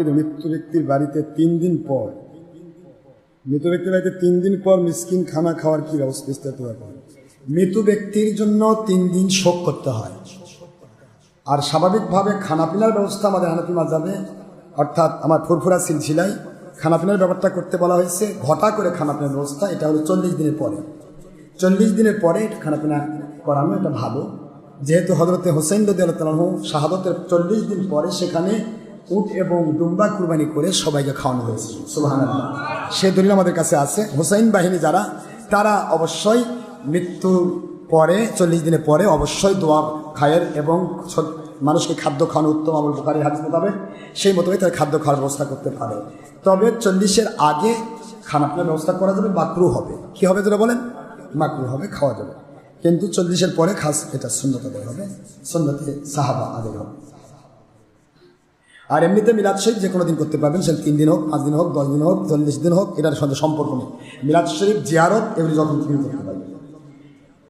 কিন্তু মৃত্যু ব্যক্তির বাড়িতে তিন দিন পর, মৃত ব্যক্তির বাড়িতে তিন দিন পর মিসকিন খানা খাওয়ার কি ব্যবস্থা বিস্তারিত ব্যাপার মৃত ব্যক্তির জন্য তিন দিন শোক করতে হয়। আর স্বাভাবিকভাবে খানাপিনার ব্যবস্থা আমাদের হানাফি মাজাবে অর্থাৎ আমার ফুরফুরা সিলসিলায় খানাপিনার ব্যাপারটা করতে বলা হয়েছে, ঘটা করে খানাপিনার ব্যবস্থা, এটা হলো চল্লিশ দিনের পরে। চল্লিশ দিনের পরে এটা খানাপিনা করানো এটা ভালো। যেহেতু হজরতে হোসেন রদি আল্লাহ শাহাদতের চল্লিশ দিন পরে সেখানে উট এবং দুম্বা কুরবানি করে সবাইকে খাওয়ানো হয়েছে। সুবাহান সে দলিল আমাদের কাছে আছে। হোসাইন বাহিনী যারা, তারা অবশ্যই মৃত্যুর পরে, চল্লিশ দিনের পরে অবশ্যই দোয়া খায়ের এবং মানুষকে খাদ্য খাওয়ানো উত্তম আমল বুখারি হাদিস মোতাবেক সেই মোতাবেক তারা খাদ্য খাওয়ার ব্যবস্থা করতে পারে। তবে চল্লিশের আগে খানাপিনার ব্যবস্থা করা যাবে, মাকরু হবে। কি হবে যেটা বলেন? মাকরু হবে, খাওয়া যাবে। কিন্তু চল্লিশের পরে খাস, এটা সুন্দর হবে। সুন্নতে সাহাবা আদায় হবে। আর এমনিতে মিলাদ শরীফ যে কোনো দিন করতে পারবেন সে তিন দিন হোক, পাঁচ দিন হোক, দশ দিন হোক, চল্লিশ দিন হোক, এটার সাথে সম্পর্ক নেই। মিলাদ শরীফ জিয়ারত এগুলি যখন তিনি করতে পারবেন।